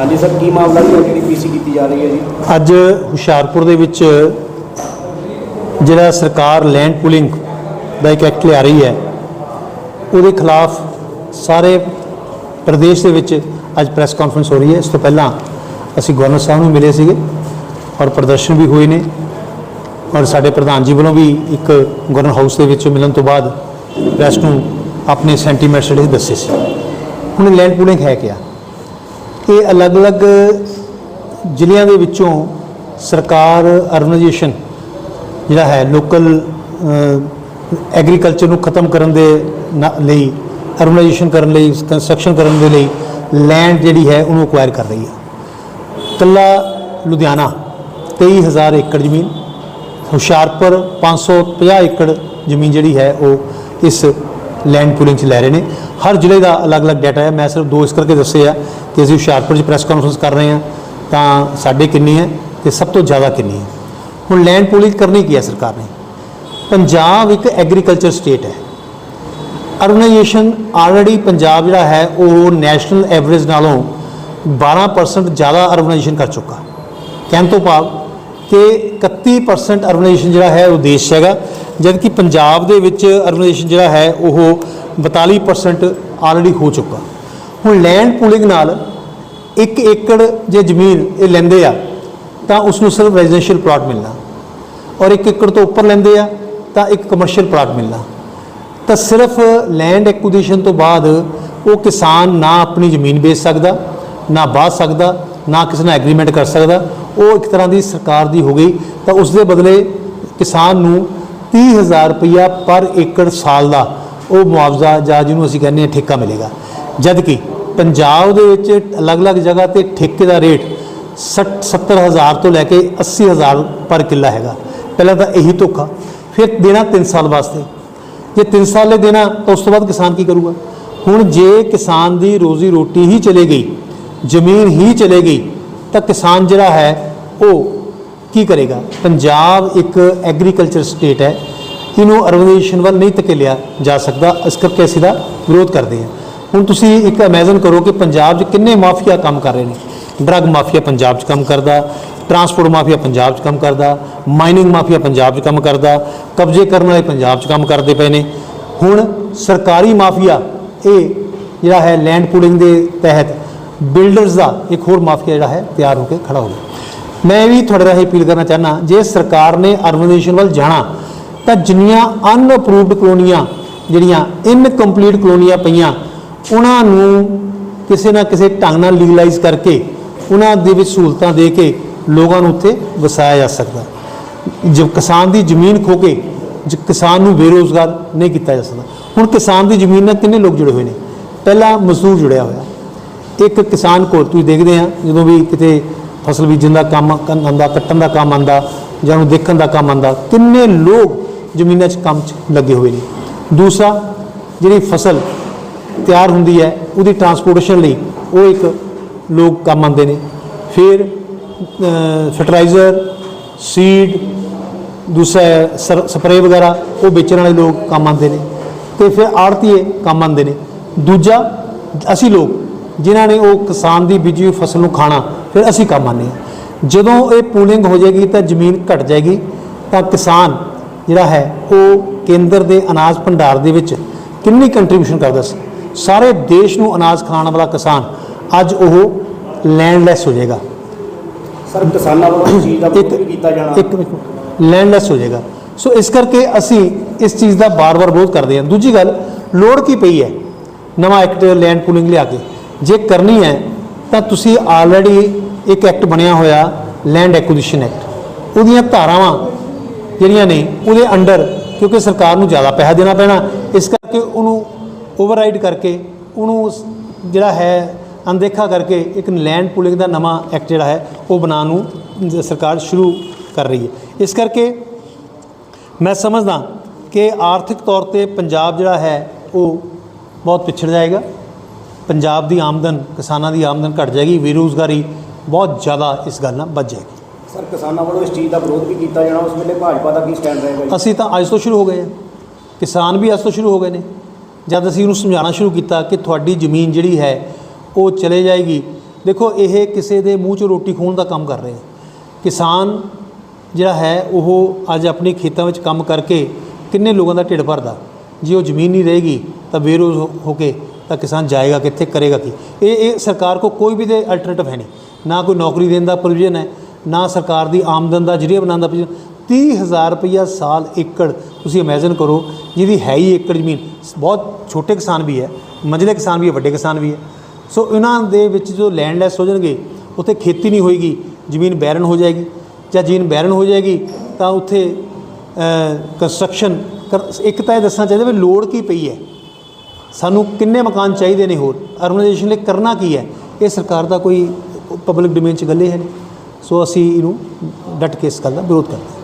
ਹਾਂਜੀ ਸਰ, ਕੀ ਮਾਮਲਾ ਜੀ? ਜਿਹੜੀ ਪੀਸੀ ਕੀਤੀ ਜਾ ਰਹੀ ਹੈ ਜੀ। ਅੱਜ ਹੁਸ਼ਿਆਰਪੁਰ ਦੇ ਵਿੱਚ ਜਿਹੜਾ ਸਰਕਾਰ ਲੈਂਡ ਪੂਲਿੰਗ ਦਾ ਇੱਕ ਐਕਟ ਲਿਆ ਰਹੀ ਹੈ, ਉਹਦੇ ਖਿਲਾਫ ਸਾਰੇ ਪ੍ਰਦੇਸ਼ ਦੇ ਵਿੱਚ ਅੱਜ ਪ੍ਰੈਸ ਕਾਨਫਰੰਸ ਹੋ ਰਹੀ ਹੈ। ਇਸ ਤੋਂ ਪਹਿਲਾਂ ਅਸੀਂ ਗਵਰਨਰ ਸਾਹਿਬ ਨੂੰ ਮਿਲੇ ਸੀਗੇ ਔਰ ਪ੍ਰਦਰਸ਼ਨ ਵੀ ਹੋਏ ਨੇ ਔਰ ਸਾਡੇ ਪ੍ਰਧਾਨ ਜੀ ਵੱਲੋਂ ਵੀ ਇੱਕ ਗਵਰਨਰ ਹਾਊਸ ਦੇ ਵਿੱਚ ਮਿਲਣ ਤੋਂ ਬਾਅਦ ਪ੍ਰੈਸ ਨੂੰ ਆਪਣੇ ਸੈਂਟੀਮੈਂਟਸ ਜਿਹੜੇ ਦੱਸੇ ਸੀ। ਹੁਣ ਲੈਂਡ ਪੂਲਿੰਗ ਹੈ ਕਿਆ? ਇਹ ਅਲੱਗ-ਅਲੱਗ ਜ਼ਿਲ੍ਹਿਆਂ ਦੇ ਵਿੱਚੋਂ ਸਰਕਾਰ ਅਰਬਨਾਈਜੇਸ਼ਨ ਜਿਹੜਾ ਹੈ ਲੋਕਲ ਐਗਰੀਕਲਚਰ ਨੂੰ ਖਤਮ ਕਰਨ ਦੇ ਨਾ- ਲਈ ਅਰਬਨਾਈਜੇਸ਼ਨ ਕਰਨ ਲਈ ਕੰਸਟਰਕਸ਼ਨ ਕਰਨ ਦੇ ਲਈ ਲੈਂਡ ਜਿਹੜੀ ਹੈ ਉਹਨੂੰ ਅਕਵਾਇਰ ਕਰ ਰਹੀ ਹੈ। ਕੱਲਾ ਲੁਧਿਆਣਾ 23000 ਏਕੜ ਜ਼ਮੀਨ, ਹੁਸ਼ਿਆਰਪੁਰ 550 ਏਕੜ ਜ਼ਮੀਨ ਜਿਹੜੀ ਹੈ ਉਹ ਇਸ ਲੈਂਡ ਪੂਲਿੰਗ 'ਚ ਲੈ ਰਹੇ ਨੇ। ਹਰ ਜ਼ਿਲ੍ਹੇ ਦਾ ਅਲੱਗ-ਅਲੱਗ ਡਾਟਾ ਹੈ। ਮੈਂ ਸਿਰਫ ਦੋ ਇਸ ਕਰਕੇ ਦੱਸੇ ਆ ਕਿ ਅਸੀਂ ਹੁਸ਼ਿਆਰਪੁਰ 'ਚ ਪ੍ਰੈਸ ਕਾਨਫਰੰਸ ਕਰ ਰਹੇ ਹਾਂ। ਤਾਂ ਸਾਡੇ ਕਿੰਨੀ ਹੈ ਤੇ ਸਭ ਤੋਂ ਜ਼ਿਆਦਾ ਕਿੰਨੀ ਹੈ। ਹੁਣ ਲੈਂਡ ਪੂਲਿੰਗ ਕਰਨੀ ਕੀ ਹੈ ਸਰਕਾਰ ਨੇ? ਪੰਜਾਬ ਇੱਕ ਐਗਰੀਕਲਚਰ ਸਟੇਟ ਹੈ। ਅਰਬਨਾਈਜੇਸ਼ਨ ਆਲਰੇਡੀ ਪੰਜਾਬ ਜਿਹੜਾ ਹੈ, ਉਹ ਨੈਸ਼ਨਲ ਐਵਰੇਜ ਨਾਲੋਂ 12% ਜ਼ਿਆਦਾ ਅਰਬਨਾਈਜੇਸ਼ਨ ਕਰ ਚੁੱਕਾ। ਕਹਿਣ ਤੋਂ ਭਾਵ ਕਿ 31% ਅਰਬਨਾਈਜੇਸ਼ਨ ਜਿਹੜਾ ਹੈ, ਉਹ ਦੇਸ਼ 'ਚ ਹੈਗਾ। ਜਦ ਕਿ ਪੰਜਾਬ ਦੇ ਵਿੱਚ ਅਰਗਨਾਈਜੇਸ਼ਨ ਜਿਹੜਾ ਹੈ, ਉਹ 42% ਆਲਰੇਡੀ ਹੋ ਚੁੱਕਾ। ਹੁਣ ਲੈਂਡ ਪੂਲਿੰਗ ਨਾਲ 1 ਏਕੜ ਜੇ ਜ਼ਮੀਨ ਇਹ ਲੈਂਦੇ ਆ, ਤਾਂ ਉਸ ਨੂੰ ਸਿਰਫ ਰੈਜ਼ੀਡੈਂਸ਼ੀਅਲ ਪਲਾਟ ਮਿਲਣਾ। ਔਰ 1 ਏਕੜ ਤੋਂ ਉੱਪਰ ਲੈਂਦੇ ਆ, ਤਾਂ ਇੱਕ ਕਮਰਸ਼ੀਅਲ ਪਲਾਟ ਮਿਲਣਾ। ਤਾਂ ਸਿਰਫ ਲੈਂਡ ਐਕੁਜੀਸ਼ਨ ਤੋਂ ਬਾਅਦ ਉਹ ਕਿਸਾਨ ਨਾ ਆਪਣੀ ਜ਼ਮੀਨ ਵੇਚ ਸਕਦਾ, ਨਾ ਬਾਹ ਸਕਦਾ, ਨਾ ਕਿਸੇ ਨਾਲ ਐਗਰੀਮੈਂਟ ਕਰ ਸਕਦਾ। ਉਹ ਇੱਕ ਤਰ੍ਹਾਂ ਦੀ ਸਰਕਾਰ ਦੀ ਹੋ ਗਈ, ਤਾਂ ਉਸ ਦੇ ਬਦਲੇ ਕਿਸਾਨ ਨੂੰ 30000 ਰੁਪਇਆ ਪਰ ਏਕੜ ਸਾਲ ਦਾ ਉਹ ਮੁਆਵਜ਼ਾ ਜਾਂ ਜਿਹਨੂੰ ਅਸੀਂ ਕਹਿੰਦੇ ਹਾਂ ਠੇਕਾ ਮਿਲੇਗਾ। ਜਦ ਕਿ ਪੰਜਾਬ ਦੇ ਵਿੱਚ ਅਲੱਗ-ਅਲੱਗ ਜਗ੍ਹਾ ਤੇ ਠੇਕੇ ਦਾ ਰੇਟ 60 70000 ਤੋਂ ਲੈ ਕੇ 80000 ਪਰ ਕਿੱਲਾ ਹੈਗਾ। ਪਹਿਲਾਂ ਤਾਂ ਇਹੀ ਧੋਖਾ, ਫਿਰ ਦੇਣਾ 3 ਸਾਲ ਵਾਸਤੇ। ਜੇ 3 ਸਾਲ ਲਈ ਦੇਣਾ, ਤਾਂ ਉਸ ਤੋਂ ਬਾਅਦ ਕਿਸਾਨ ਕੀ ਕਰੂਗਾ? ਹੁਣ ਜੇ ਕਿਸਾਨ ਦੀ ਰੋਜ਼ੀ ਰੋਟੀ ਹੀ ਚਲੇ ਗਈ, ਜ਼ਮੀਨ ਹੀ ਚਲੇ ਗਈ, ਤਾਂ ਕਿਸਾਨ ਜਿਹੜਾ ਹੈ, ਉਹ ਕੀ ਕਰੇਗਾ? ਪੰਜਾਬ ਇੱਕ ਐਗਰੀਕਲਚਰ ਸਟੇਟ ਹੈ। ਇਹਨੂੰ ਅਰਬਨਾਈਜੇਸ਼ਨ ਵੱਲ ਨਹੀਂ ਧਕੇਲਿਆ ਜਾ ਸਕਦਾ। ਇਸ ਕਰਕੇ ਅਸੀਂ ਦਾ ਵਿਰੋਧ ਕਰਦੇ ਹਾਂ। ਹੁਣ ਤੁਸੀਂ ਇੱਕ ਇਮੇਜਿਨ ਕਰੋ ਕਿ ਪੰਜਾਬ 'ਚ ਕਿੰਨੇ ਮਾਫੀਆ ਕੰਮ ਕਰ ਰਹੇ ਨੇ। ਡਰੱਗ ਮਾਫੀਆ ਪੰਜਾਬ 'ਚ ਕੰਮ ਕਰਦਾ ਟਰਾਂਸਪੋਰਟ ਮਾਫੀਆ ਪੰਜਾਬ 'ਚ ਕੰਮ ਕਰਦਾ ਮਾਈਨਿੰਗ ਮਾਫੀਆ ਪੰਜਾਬ 'ਚ ਕੰਮ ਕਰਦਾ, ਕਬਜ਼ੇ ਕਰਨ ਵਾਲੇ ਪੰਜਾਬ 'ਚ ਕੰਮ ਕਰਦੇ ਪਏ ਨੇ। ਹੁਣ ਸਰਕਾਰੀ ਮਾਫੀਆ, ਇਹ ਜਿਹੜਾ ਹੈ ਲੈਂਡ ਪੂਲਿੰਗ ਦੇ ਤਹਿਤ ਬਿਲਡਰਸ ਦਾ ਇੱਕ ਹੋਰ ਮਾਫੀਆ ਜਿਹੜਾ ਹੈ ਤਿਆਰ ਹੋ ਕੇ ਖੜਾ ਹੋ ਗਿਆ। ਮੈਂ ਵੀ ਤੁਹਾਡੇ ਰਾਹੀਂ ਅਪੀਲ ਕਰਨਾ ਚਾਹਨਾ ਜੇ ਸਰਕਾਰ ਨੇ ਅਰਬਨਾਈਜੇਸ਼ਨ ਵੱਲ ਜਾਣਾ, ਤਾਂ ਜਿੰਨੀਆਂ ਅਨਅਪਰੂਵਡ ਕਲੋਨੀਆਂ ਜਿਹੜੀਆਂ ਇਨਕੰਪਲੀਟ ਕਲੋਨੀਆਂ ਪਈਆਂ, ਉਹਨਾਂ ਨੂੰ ਕਿਸੇ ਨਾ ਕਿਸੇ ਢੰਗ ਨਾਲ ਲੀਗਲਾਈਜ਼ ਕਰਕੇ, ਉਹਨਾਂ ਦੇ ਵਿੱਚ ਸਹੂਲਤਾਂ ਦੇ ਕੇ ਲੋਕਾਂ ਨੂੰ ਉੱਥੇ ਵਸਾਇਆ ਜਾ ਸਕਦਾ। ਜੇ ਕਿਸਾਨ ਦੀ ਜ਼ਮੀਨ ਖੋ ਕੇ, ਜ ਕਿਸਾਨ ਨੂੰ ਬੇਰੋਜ਼ਗਾਰ ਨਹੀਂ ਕੀਤਾ ਜਾ ਸਕਦਾ। ਹੁਣ ਕਿਸਾਨ ਦੀ ਜ਼ਮੀਨ ਨਾਲ ਕਿੰਨੇ ਲੋਕ ਜੁੜੇ ਹੋਏ ਨੇ? ਪਹਿਲਾ ਮਜ਼ਦੂਰ ਜੁੜਿਆ ਹੋਇਆ। ਇੱਕ ਕਿਸਾਨ ਕੋਲ ਤੁਸੀਂ ਦੇਖਦੇ ਆ, ਜਦੋਂ ਵੀ ਕਿਤੇ ਫਸਲ ਬੀਜਣ ਦਾ ਕੰਮ ਕਰਨ ਆਉਂਦਾ, ਕੱਟਣ ਦਾ ਕੰਮ ਆਉਂਦਾ, ਜਾਂ ਉਹਨੂੰ ਦੇਖਣ ਦਾ ਕੰਮ ਆਉਂਦਾ, ਕਿੰਨੇ ਲੋਕ ਜ਼ਮੀਨਾਂ 'ਚ ਕੰਮ 'ਚ ਲੱਗੇ ਹੋਏ ਨੇ। ਦੂਸਰਾ, ਜਿਹੜੀ ਫਸਲ ਤਿਆਰ ਹੁੰਦੀ ਹੈ, ਉਹਦੀ ਟਰਾਂਸਪੋਰਟੇਸ਼ਨ ਲਈ ਉਹ ਇੱਕ ਲੋਕ ਕੰਮ ਆਉਂਦੇ ਨੇ। ਫਿਰ ਫਰਟੀਲਾਈਜ਼ਰ ਸੀਡ ਦੂਸਰਾ ਸਪਰੇਅ ਵਗੈਰਾ, ਉਹ ਵੇਚਣ ਵਾਲੇ ਲੋਕ ਕੰਮ ਆਉਂਦੇ ਨੇ। ਤੇ ਫਿਰ ਆੜਤੀਏ ਕੰਮ ਆਉਂਦੇ ਨੇ। ਦੂਜਾ, ਅਸੀਂ ਲੋਕ ਜਿਨ੍ਹਾਂ ਨੇ ਉਹ ਕਿਸਾਨ ਦੀ ਬੀਜੀ ਹੋਈ ਫਸਲ ਨੂੰ ਖਾਣਾ ਫਿਰ ਅਸੀਂ ਕੰਮ ਆਉਂਦੇ ਹਾਂ। ਜਦੋਂ ਇਹ ਪੂਲਿੰਗ ਹੋ ਜਾਏਗੀ ਤਾਂ ਜ਼ਮੀਨ ਘਟ ਜਾਏਗੀ ਤਾਂ ਕਿਸਾਨ ਜਿਹੜਾ ਹੈ ਉਹ ਕੇਂਦਰ ਦੇ ਅਨਾਜ ਭੰਡਾਰ ਦੇ ਵਿੱਚ ਕਿੰਨੀ ਕੰਟਰੀਬਿਊਸ਼ਨ ਕਰਦਾ ਸੀ? ਸਾਰੇ ਦੇਸ਼ ਨੂੰ ਅਨਾਜ ਖਿਲਾਉਣ ਵਾਲਾ ਕਿਸਾਨ ਅੱਜ ਉਹ ਲੈਂਡਲੈਸ ਹੋ ਜਾਏਗਾ। ਸਰ ਕਿਸਾਨਾਂ ਵੱਲੋਂ ਇਸ ਚੀਜ਼ ਦਾ ਵਿਰੋਧ ਵੀ ਕੀਤਾ ਜਾਣਾ। ਇੱਕ ਲੈਂਡਲੈਸ ਹੋ ਜਾਏਗਾ। ਸੋ ਇਸ ਕਰਕੇ ਅਸੀਂ ਇਸ ਚੀਜ਼ ਦਾ ਬਾਰ-ਬਾਰ ਵਿਰੋਧ ਕਰਦੇ ਹਾਂ। ਦੂਜੀ ਗੱਲ ਲੋੜ ਕੀ ਪਈ ਹੈ ਨਵਾਂ ਐਕਟ ਲੈਂਡ ਪੂਲਿੰਗ ਲਿਆ ਕੇ? ਜੇ ਕਰਨੀ ਹੈ, ਤਾਂ ਤੁਸੀਂ ਆਲਰੇਡੀ ਇੱਕ ਐਕਟ ਬਣਿਆ ਹੋਇਆ ਲੈਂਡ ਐਕੁਜੀਸ਼ਨ ਐਕਟ ਉਹਦੀਆਂ ਧਾਰਾਵਾਂ ਜਿਹੜੀਆਂ ਨੇ, ਉਹਦੇ ਅੰਡਰ ਕਿਉਂਕਿ ਸਰਕਾਰ ਨੂੰ ਜ਼ਿਆਦਾ ਪੈਸਾ ਦੇਣਾ ਪੈਣਾ, ਇਸ ਕਰਕੇ ਉਹਨੂੰ ਓਵਰਰਾਈਡ ਕਰਕੇ, ਉਹਨੂੰ ਜਿਹੜਾ ਹੈ ਅਨਦੇਖਾ ਕਰਕੇ ਇੱਕ ਲੈਂਡ ਪੂਲਿੰਗ ਦਾ ਨਵਾਂ ਐਕਟ ਜਿਹੜਾ ਹੈ, ਉਹ ਬਣਾਉਣ ਨੂੰ ਸਰਕਾਰ ਸ਼ੁਰੂ ਕਰ ਰਹੀ ਹੈ। ਇਸ ਕਰਕੇ ਮੈਂ ਸਮਝਦਾ ਕਿ ਆਰਥਿਕ ਤੌਰ ਤੇ ਪੰਜਾਬ ਜਿਹੜਾ ਹੈ, ਉਹ ਬਹੁਤ ਪਿਛੜ ਜਾਏਗਾ। ਪੰਜਾਬ ਦੀ ਆਮਦਨ ਕਿਸਾਨਾਂ ਦੀ ਆਮਦਨ ਘਟ ਜਾਏਗੀ ਬੇਰੁਜ਼ਗਾਰੀ ਬਹੁਤ ਜ਼ਿਆਦਾ ਇਸ ਗੱਲ ਨਾਲ ਵੱਧ ਜਾਏਗੀ। ਸਰ ਕਿਸਾਨਾਂ ਵੱਲੋਂ ਇਸ ਚੀਜ਼ ਦਾ ਵਿਰੋਧ ਵੀ ਕੀਤਾ ਜਾਣਾ ਉਸ ਵੇਲੇ ਭਾਜਪਾ ਦਾ ਕੀ ਸਟੈਂਡ ਰਹੇਗਾ ਅਸੀਂ ਤਾਂ ਅੱਜ ਤੋਂ ਸ਼ੁਰੂ ਹੋ ਗਏ ਹਾਂ। ਕਿਸਾਨ ਵੀ ਅੱਜ ਤੋਂ ਸ਼ੁਰੂ ਹੋ ਗਏ ਨੇ। ਜਦ ਅਸੀਂ ਉਹਨੂੰ ਸਮਝਾਉਣਾ ਸ਼ੁਰੂ ਕੀਤਾ ਕਿ ਤੁਹਾਡੀ ਜ਼ਮੀਨ ਜਿਹੜੀ ਹੈ ਉਹ ਚਲੇ ਜਾਏਗੀ। ਦੇਖੋ ਇਹ ਕਿਸੇ ਦੇ ਮੂੰਹ 'ਚੋਂ ਰੋਟੀ ਖੋਣ ਦਾ ਕੰਮ ਕਰ ਰਹੇ ਆ ਕਿਸਾਨ ਜਿਹੜਾ ਹੈ ਉਹ ਅੱਜ ਆਪਣੇ ਖੇਤਾਂ ਵਿੱਚ ਕੰਮ ਕਰਕੇ ਕਿੰਨੇ ਲੋਕਾਂ ਦਾ ਢਿੱਡ ਭਰਦਾ। ਜੇ ਉਹ ਜ਼ਮੀਨ ਨਹੀਂ ਰਹੇਗੀ ਤਾਂ ਬੇਰੋਜ਼ ਹੋ ਕੇ ਤਾਂ ਕਿਸਾਨ ਜਾਏਗਾ, ਕਿੱਥੇ ਕਰੇਗਾ ਕੀ? ਇਹ ਇਹ ਸਰਕਾਰ ਕੋ ਕੋਈ ਵੀ ਦੇ ਅਲਟਰਨੇਟਿਵ ਹੈ ਨਹੀਂ। ਨਾ ਕੋਈ ਨੌਕਰੀ ਦੇਣ ਦਾ ਪ੍ਰੋਵੀਜ਼ਨ ਹੈ, ਨਾ ਸਰਕਾਰ ਦੀ ਆਮਦਨ ਦਾ ਜਰੀਆ ਬਣਾਉਣ ਦਾ ਪ੍ਰੋਵੀਜ਼ਨ 30000 ਰੁਪਈਆ ਸਾਲ ਏਕੜ, ਤੁਸੀਂ ਇਮੇਜਿਨ ਕਰੋ, ਜਿਹਦੀ ਹੈ ਹੀ ਏਕੜ ਜ਼ਮੀਨ। ਬਹੁਤ ਛੋਟੇ ਕਿਸਾਨ ਵੀ ਹੈ, ਮੰਝਲੇ ਕਿਸਾਨ ਵੀ ਹੈ, ਵੱਡੇ ਕਿਸਾਨ ਵੀ ਹੈ। ਸੋ ਇਹਨਾਂ ਦੇ ਵਿੱਚ ਜੋ ਲੈਂਡਲੈਸ ਹੋ ਜਾਣਗੇ, ਉੱਥੇ ਖੇਤੀ ਨਹੀਂ ਹੋਏਗੀ, ਜ਼ਮੀਨ ਬੈਰਨ ਹੋ ਜਾਏਗੀ। ਜਾਂ ਜ਼ਮੀਨ ਬੈਰਨ ਹੋ ਜਾਏਗੀ, ਤਾਂ ਉੱਥੇ ਕੰਸਟਰਕਸ਼ਨ ਇੱਕ ਤਾਂ ਇਹ ਦੱਸਣਾ ਚਾਹੀਦਾ ਵੀ ਲੋੜ ਕੀ ਪਈ ਹੈ। ਸਾਨੂੰ ਕਿੰਨੇ ਮਕਾਨ ਚਾਹੀਦੇ ਨੇ ਹੋਰ? ਅਰਬਨਾਈਜੇਸ਼ਨ ਲਈ ਕਰਨਾ ਕੀ ਹੈ? ਇਹ ਸਰਕਾਰ ਦਾ ਕੋਈ ਪਬਲਿਕ ਡੋਮੇਨ 'ਚ ਗੱਲੇ ਹੈ ਨਹੀਂ। ਸੋ ਅਸੀਂ ਇਹਨੂੰ ਡਟ ਕੇ ਇਸ ਗੱਲ ਦਾ ਵਿਰੋਧ ਕਰਦੇ